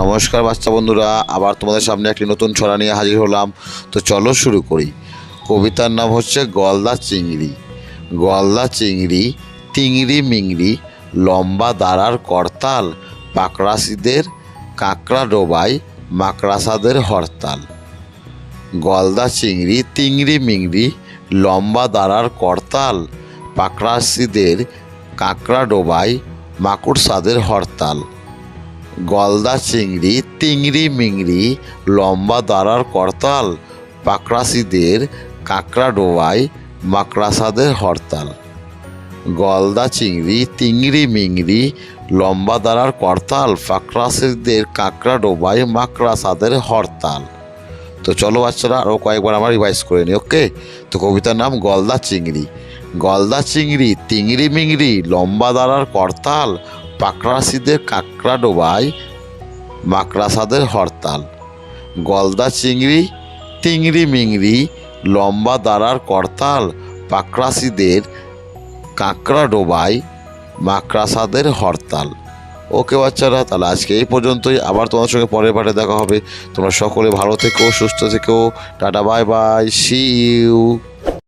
নমস্কার বাচ্চা বন্ধুরা, আবার তোমাদের সামনে একটি নতুন ছড়া নিয়ে হাজির হলাম। তো চলো শুরু করি। কবিতার নাম হচ্ছে গলদা চিংড়ি। গলদা চিংড়ি, তিংড়ি মিংড়ি, লম্বা দাঁড়ার করতাল পাকড়াসিদের কাঁকড়া ডোবায়, মাকড়াসাদের হরতাল। গলদা চিংড়ি, তিংড়ি মিংড়ি, লম্বা দাঁড়ার করতাল পাকড়াসিদের কাঁকড়া ডোবায়, মাকুড়সাদের হরতাল। গলদা চিংড়ি, তিংড়ি মিংড়ি, লম্বা দাঁড়ার করতাল পাকড়াসিদের কাঁকড়া ডোবায় মাকড়াসাদের হরতাল। গলদা চিংড়ি, তিংড়ি মিংড়ি, লম্বা দাঁড়ার করতাল পাকড়াসিদের কাঁকড়া ডোবায় মাকড়াসাদের হরতাল। তো চলো বাচ্চারা আরও কয়েকবার আমরা রিভাইজ করে নিই ওকে তো কবিতার নাম গলদা চিংড়ি। গলদা চিংড়ি, তিংড়ি মিংড়ি, লম্বা দাঁড়ার করতাল পাকড়াসিদের কাঁকড়া ডোবায় মাকড়াসাদের হরতাল। গলদা চিংড়ি তিংড়ি মিংড়ি, লম্বা দাঁড়ার করতাল পাকড়াসিদের কাঁকড়া ডোবায় মাকড়াসাদের হরতাল। ওকে বাচ্চারা, তাহলে আজকে এই পর্যন্তই। আবার তোমাদের সঙ্গে পরের পাঠে দেখা হবে। তোমরা সকলে ভালো থেকো, সুস্থ থেকো। Tata, bye bye. See you